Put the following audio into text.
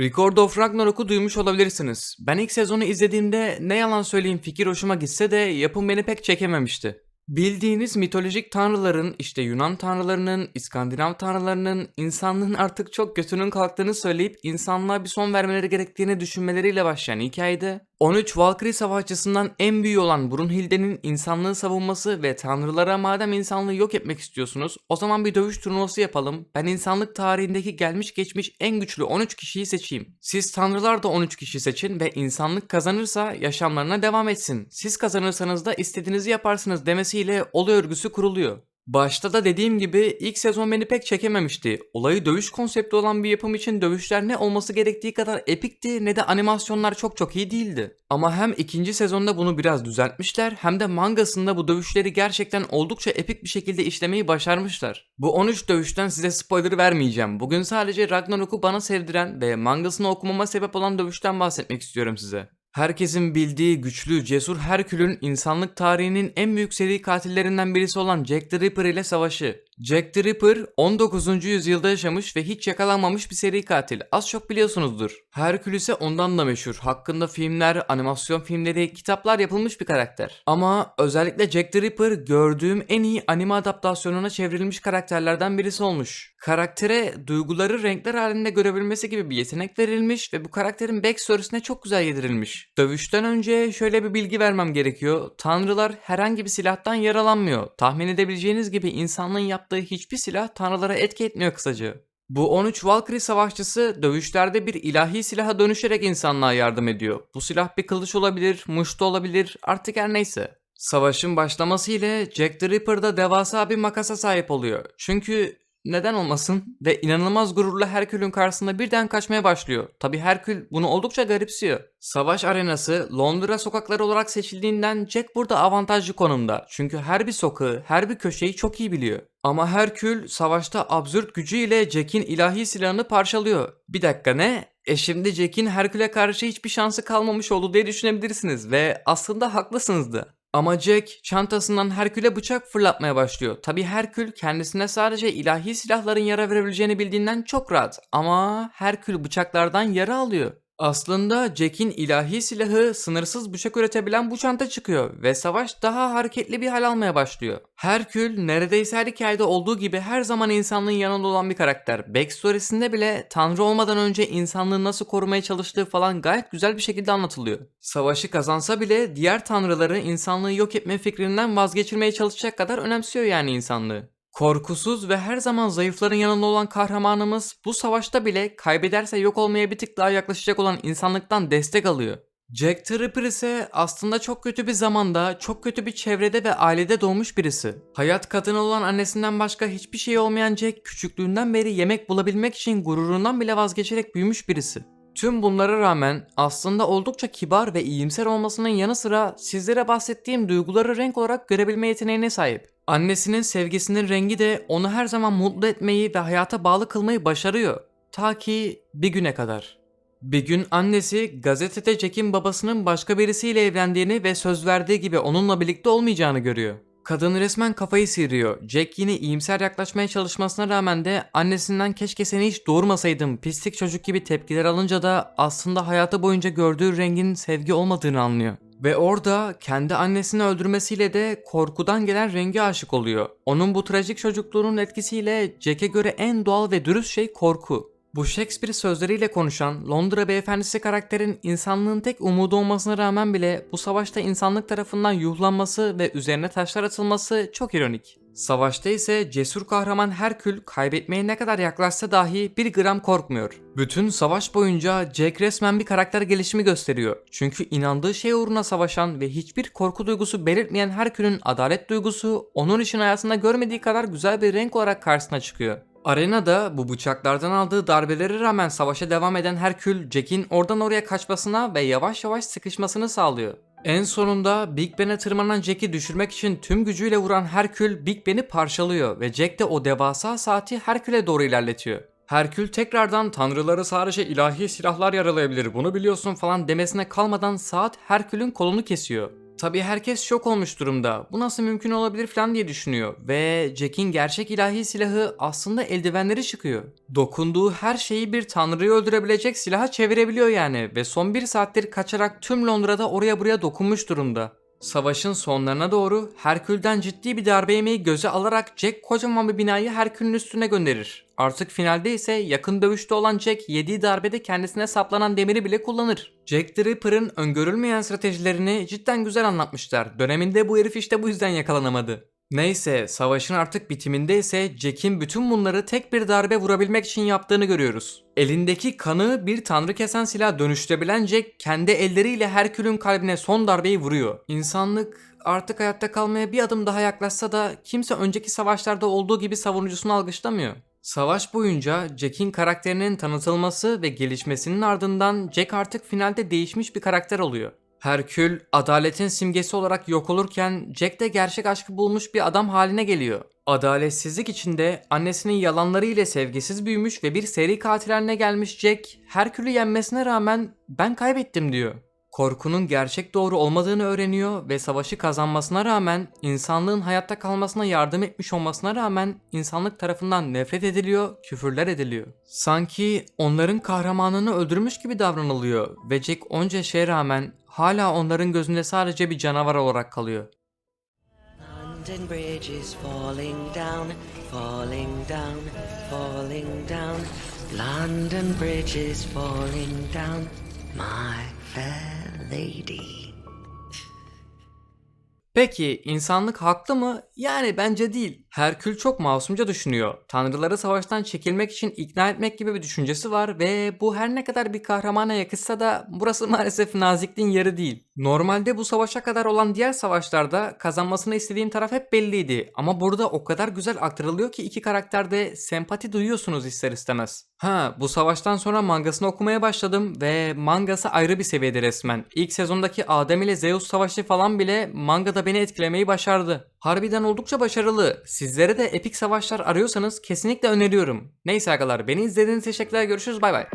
Record of Ragnarok'u duymuş olabilirsiniz. Ben ilk sezonu izlediğimde ne yalan söyleyeyim fikir hoşuma gitse de yapım beni pek çekememişti. Bildiğiniz mitolojik tanrıların, işte Yunan tanrılarının, İskandinav tanrılarının insanlığın artık çok götünün kalktığını söyleyip insanlığa bir son vermeleri gerektiğini düşünmeleriyle başlayan hikayede 13 Valkyrie savaşçısından en büyüğü olan Brunhilde'nin insanlığı savunması ve tanrılara madem insanlığı yok etmek istiyorsunuz o zaman bir dövüş turnuvası yapalım. Ben insanlık tarihindeki gelmiş geçmiş en güçlü 13 kişiyi seçeyim. Siz tanrılar da 13 kişi seçin ve insanlık kazanırsa yaşamlarına devam etsin. Siz kazanırsanız da istediğinizi yaparsınız demesiyle olay örgüsü kuruluyor. Başta da dediğim gibi ilk sezon beni pek çekememişti. Olayı dövüş konsepti olan bir yapım için dövüşler ne olması gerektiği kadar epikti ne de animasyonlar çok çok iyi değildi. Ama hem ikinci sezonda bunu biraz düzeltmişler hem de mangasında bu dövüşleri gerçekten oldukça epik bir şekilde işlemeyi başarmışlar. Bu 13 dövüşten size spoiler vermeyeceğim. Bugün sadece Ragnarok'u bana sevdiren ve mangasını okumama sebep olan dövüşten bahsetmek istiyorum size. Herkesin bildiği güçlü, cesur Herkül'ün insanlık tarihinin en büyük seri katillerinden birisi olan Jack the Ripper ile savaşı. Jack the Ripper 19. yüzyılda yaşamış ve hiç yakalanmamış bir seri katil. Az çok biliyorsunuzdur. Herkül ise ondan da meşhur. Hakkında filmler, animasyon filmleri, kitaplar yapılmış bir karakter. Ama özellikle Jack the Ripper gördüğüm en iyi anime adaptasyonuna çevrilmiş karakterlerden birisi olmuş. Karaktere duyguları renkler halinde görebilmesi gibi bir yetenek verilmiş ve bu karakterin backstory'sine çok güzel yedirilmiş. Dövüşten önce şöyle bir bilgi vermem gerekiyor. Tanrılar herhangi bir silahtan yaralanmıyor. Tahmin edebileceğiniz gibi insanlığın yaptığı hiçbir silah tanrılara etki etmiyor kısaca. Bu 13 Valkyrie savaşçısı dövüşlerde bir ilahi silaha dönüşerek insanlığa yardım ediyor. Bu silah bir kılıç olabilir, muştu olabilir, artık her neyse. Savaşın başlaması ile Jack the Ripper da devasa bir makasa sahip oluyor. Çünkü neden olmasın ve inanılmaz gururla Herkül'ün karşısında birden kaçmaya başlıyor. Tabi Herkül bunu oldukça garipsiyor. Savaş arenası Londra sokakları olarak seçildiğinden Jack burada avantajlı konumda. Çünkü her bir sokağı, her bir köşeyi çok iyi biliyor. Ama Herkül savaşta absürt gücüyle Jack'in ilahi silahını parçalıyor. Bir dakika ne? E şimdi Jack'in Herkül'e karşı hiçbir şansı kalmamış oldu diye düşünebilirsiniz ve aslında haklısınız da. Ama Jack çantasından Herkül'e bıçak fırlatmaya başlıyor. Tabi Herkül kendisine sadece ilahi silahların yara verebileceğini bildiğinden çok rahat. Ama Herkül bıçaklardan yara alıyor. Aslında Jack'in ilahi silahı sınırsız bıçak üretebilen bu çanta çıkıyor ve savaş daha hareketli bir hal almaya başlıyor. Herkül neredeyse her hikayede olduğu gibi her zaman insanlığın yanında olan bir karakter. Backstory'sinde bile tanrı olmadan önce insanlığı nasıl korumaya çalıştığı falan gayet güzel bir şekilde anlatılıyor. Savaşı kazansa bile diğer tanrıları insanlığı yok etme fikrinden vazgeçirmeye çalışacak kadar önemsiyor yani insanlığı. Korkusuz ve her zaman zayıfların yanında olan kahramanımız bu savaşta bile kaybederse yok olmaya bir tık daha yaklaşacak olan insanlıktan destek alıyor. Jack the Ripper ise aslında çok kötü bir zamanda, çok kötü bir çevrede ve ailede doğmuş birisi. Hayat kadını olan annesinden başka hiçbir şey olmayan Jack küçüklüğünden beri yemek bulabilmek için gururundan bile vazgeçerek büyümüş birisi. Tüm bunlara rağmen aslında oldukça kibar ve iyimser olmasının yanı sıra sizlere bahsettiğim duyguları renk olarak görebilme yeteneğine sahip. Annesinin sevgisinin rengi de onu her zaman mutlu etmeyi ve hayata bağlı kılmayı başarıyor. Ta ki bir güne kadar. Bir gün annesi gazetede Jack'in babasının başka birisiyle evlendiğini ve söz verdiği gibi onunla birlikte olmayacağını görüyor. Kadın resmen kafayı sıyırıyor. Jack yine iyimser yaklaşmaya çalışmasına rağmen de annesinden keşke seni hiç doğurmasaydım pislik çocuk gibi tepkiler alınca da aslında hayatı boyunca gördüğü rengin sevgi olmadığını anlıyor. Ve orada kendi annesini öldürmesiyle de korkudan gelen rengi aşık oluyor. Onun bu trajik çocukluğunun etkisiyle Jack'e göre en doğal ve dürüst şey korku. Bu Shakespeare sözleriyle konuşan Londra beyefendisi karakterin insanlığın tek umudu olmasına rağmen bile bu savaşta insanlık tarafından yuhlanması ve üzerine taşlar atılması çok ironik. Savaşta ise cesur kahraman Herkül kaybetmeye ne kadar yaklaşsa dahi bir gram korkmuyor. Bütün savaş boyunca Jack resmen bir karakter gelişimi gösteriyor. Çünkü inandığı şey uğruna savaşan ve hiçbir korku duygusu belirtmeyen Herkül'ün adalet duygusu onun için hayatında görmediği kadar güzel bir renk olarak karşısına çıkıyor. Arenada bu bıçaklardan aldığı darbelere rağmen savaşa devam eden Herkül, Jack'in oradan oraya kaçmasına ve yavaş yavaş sıkışmasını sağlıyor. En sonunda Big Ben'e tırmanan Jack'i düşürmek için tüm gücüyle vuran Herkül Big Ben'i parçalıyor ve Jack de o devasa saati Herkül'e doğru ilerletiyor. Herkül tekrardan tanrıları sadece ilahi silahlar yaralayabilir bunu biliyorsun falan demesine kalmadan saat Herkül'ün kolunu kesiyor. Tabi herkes şok olmuş durumda. Bu nasıl mümkün olabilir falan diye düşünüyor. Ve Jack'in gerçek ilahi silahı aslında eldivenleri çıkıyor. Dokunduğu her şeyi bir tanrıyı öldürebilecek silaha çevirebiliyor yani. Ve son bir saattir kaçarak tüm Londra'da oraya buraya dokunmuş durumda. Savaşın sonlarına doğru Herkül'den ciddi bir darbe yemeyi göze alarak Jack kocaman bir binayı Herkül'ün üstüne gönderir. Artık finalde ise yakın dövüşte olan Jack yediği darbede kendisine saplanan demiri bile kullanır. Jack the Ripper'ın öngörülmeyen stratejilerini cidden güzel anlatmışlar. Döneminde bu herif işte bu yüzden yakalanamadı. Neyse savaşın artık bitiminde ise Jack'in bütün bunları tek bir darbe vurabilmek için yaptığını görüyoruz. Elindeki kanı bir tanrı kesen silah dönüştürebilen Jack kendi elleriyle Herkül'ün kalbine son darbeyi vuruyor. İnsanlık artık hayatta kalmaya bir adım daha yaklaşsa da kimse önceki savaşlarda olduğu gibi savunucusunu algışlamıyor. Savaş boyunca Jack'in karakterinin tanıtılması ve gelişmesinin ardından Jack artık finalde değişmiş bir karakter oluyor. Herkül adaletin simgesi olarak yok olurken Jack de gerçek aşkı bulmuş bir adam haline geliyor. Adaletsizlik içinde annesinin yalanları ile sevgisiz büyümüş ve bir seri katil haline gelmiş Jack, Herkül'ü yenmesine rağmen ben kaybettim diyor. Korkunun gerçek doğru olmadığını öğreniyor ve savaşı kazanmasına rağmen insanlığın hayatta kalmasına yardım etmiş olmasına rağmen insanlık tarafından nefret ediliyor, küfürler ediliyor. Sanki onların kahramanını öldürmüş gibi davranılıyor ve Jack onca şeye rağmen hala onların gözünde sadece bir canavar olarak kalıyor. London Bridge is falling down, falling down, falling down. London Bridge is falling down, my fair lady. Peki insanlık haklı mı? Yani bence değil. Herkül çok masumca düşünüyor. Tanrıları savaştan çekilmek için ikna etmek gibi bir düşüncesi var ve bu her ne kadar bir kahramana yakışsa da burası maalesef nazikliğin yeri değil. Normalde bu savaşa kadar olan diğer savaşlarda kazanmasını istediğim taraf hep belliydi ama burada o kadar güzel aktarılıyor ki iki karakterde sempati duyuyorsunuz ister istemez. Ha bu savaştan sonra mangasını okumaya başladım ve mangası ayrı bir seviyede resmen. İlk sezondaki Adem ile Zeus savaşı falan bile mangada beni etkilemeyi başardı. Harbiden oldukça başarılı. Sizlere de epik savaşlar arıyorsanız kesinlikle öneriyorum. Neyse agalar beni izlediğiniz için teşekkürler görüşürüz bay bay.